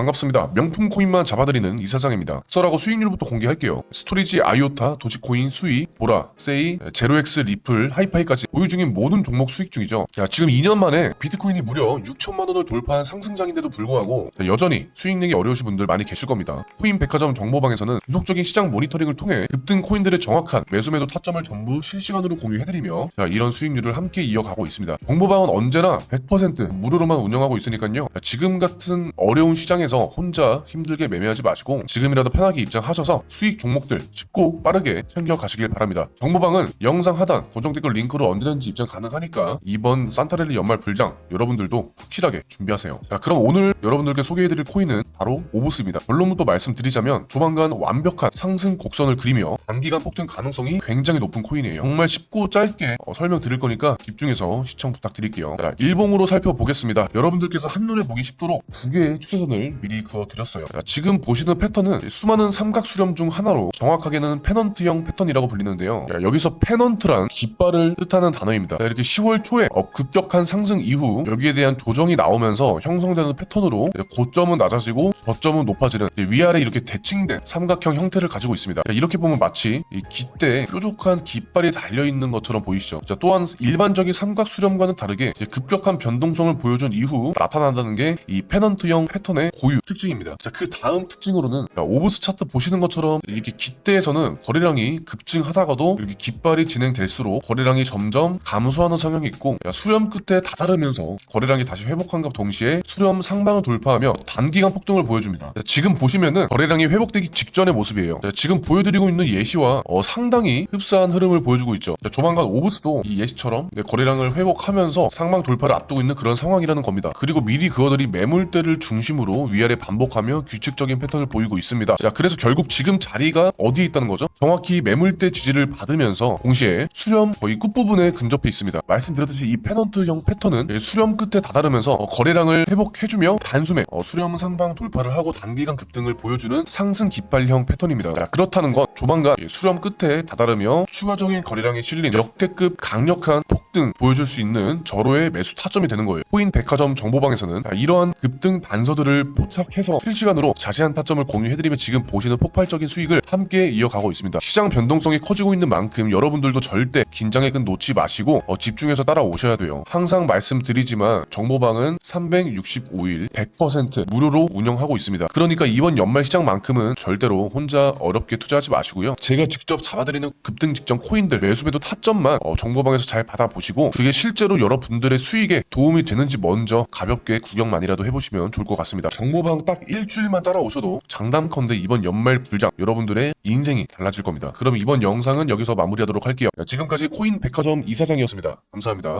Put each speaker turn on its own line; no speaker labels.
반갑습니다. 명품 코인만 잡아드리는 이사장입니다. 썰하고 수익률부터 공개할게요. 스토리지, 아이오타, 도지코인, 수익, 보라, 세이, 제로엑스, 리플, 하이파이까지 보유 중인 모든 종목 수익 중이죠. 야, 지금 2년 만에 비트코인이 무려 6천만 원을 돌파한 상승장인데도 불구하고 자, 여전히 수익 내기 어려우신 분들 많이 계실 겁니다. 코인 백화점 정보방에서는 지속적인 시장 모니터링을 통해 급등 코인들의 정확한 매수 매도 타점을 전부 실시간으로 공유해드리며 자, 이런 수익률을 함께 이어가고 있습니다. 정보방은 언제나 100% 무료로만 운영하고 있으니까요. 자, 지금 같은 어려운 시장에서 혼자 힘들게 매매하지 마시고 지금이라도 편하게 입장하셔서 수익 종목들 쉽고 빠르게 챙겨가시길 바랍니다. 정보방은 영상 하단 고정 댓글 링크로 언제든지 입장 가능하니까 이번 산타렐리 연말 불장 여러분들도 확실하게 준비하세요. 자, 그럼 오늘 여러분들께 소개해드릴 코인은 바로 오브스입니다. 결론부터 말씀드리자면 조만간 완벽한 상승 곡선을 그리며 단기간 폭등 가능성이 굉장히 높은 코인이에요. 정말 쉽고 짧게 어, 설명드릴 거니까 집중해서 시청 부탁드릴게요. 자, 일봉으로 살펴보겠습니다. 여러분들께서 한눈에 보기 쉽도록 두 개의 추세선을 미리 그어드렸어요. 자, 지금 보시는 패턴은 수많은 삼각 수렴 중 하나로 정확하게는 페넌트형 패턴이라고 불리는데요. 자, 여기서 페넌트란 깃발을 뜻하는 단어입니다. 자, 이렇게 10월 초에 어, 급격한 상승 이후 여기에 대한 조정이 나오면서 형성되는 패턴으로 고점은 낮아지고 저점은 높아지는 위아래 이렇게 대칭된 삼각형 형태를 가지고 있습니다. 자, 이렇게 보면 마치 이 깃대에 뾰족한 깃발이 달려 있는 것처럼 보이시죠? 자, 또한 일반적인 삼각 수렴과는 다르게 급격한 변동성을 보여준 이후 나타난다는 게이 페넌트형 패턴의 고유 특징입니다. 자, 그 다음 특징으로는 자, 오브스 차트 보시는 것처럼 이렇게 깃대에서는 거래량이 급증하다가도 이렇게 깃발이 진행될수록 거래량이 점점 감소하는 성향이 있고 자, 수렴 끝에 다다르면서 거래량이 다시 회복함과 동시에 수렴 상방을 돌파하며 단기간 폭등을 보여줍니다. 자, 지금 보시면은 거래량이 회복되기 직전의 모습이에요. 자, 지금 보여드리고 있는 예시와 어, 상당히 흡사한 흐름을 보여주고 있죠. 자, 조만간 오브스도 이 예시처럼 네, 거래량을 회복하면서 상방 돌파를 앞두고 있는 그런 상황이라는 겁니다. 그리고 미리 그어들이 매물대를 중심으로 위아래 반복하며 규칙적인 패턴을 보이고 있습니다. 자, 그래서 결국 지금 자리가 어디에 있다는 거죠? 정확히 매물대 지지를 받으면서 동시에 수렴 거의 끝부분에 근접해 있습니다. 말씀드렸듯이 이 페넌트형 패턴은 수렴 끝에 다다르면서 어, 거래량을 회복해주며 단숨에 어, 수렴 상방 돌파를 하고 단기간 급등을 보여주는 상승 깃발형 패턴입니다. 자, 그렇다는 건 조만간 이 수렴 끝에 다다르며 추가적인 거래량이 실린 역대급 강력한 폭등 보여줄 수 있는 절호의 매수 타점이 되는 거예요. 코인 백화점 정보방에서는 자, 이러한 급등 단서들을 포착해서 실시간으로 자세한 타점을 공유해드리며 지금 보시는 폭발적인 수익을 함께 이어가고 있습니다. 시장 변동성이 커지고 있는 만큼 여러분들도 절대 긴장의 끈 놓지 마시고 어, 집중해서 따라오셔야 돼요. 항상 말씀드리지만 정보방은 365일 100% 무료로 운영하고 있습니다. 그러니까 이번 연말 시장만큼은 절대로 혼자 어렵게 투자하지 마시고요. 제가 직접 잡아드리는 급등 직전 코인들 매수매도 타점만 어, 정보방에서 잘 받아보시고 그게 실제로 여러분들의 수익에 도움이 되는지 먼저 가볍게 구경만이라도 해보시면 좋을 것 같습니다. 정보방 딱 일주일만 따라오셔도 장담컨대 이번 연말 불장 여러분들의 인생이 달라질 겁니다. 그럼 이번 영상은 여기서 마무리하도록 할게요. 자, 지금까지 코인 백화점 이사장이었습니다. 감사합니다.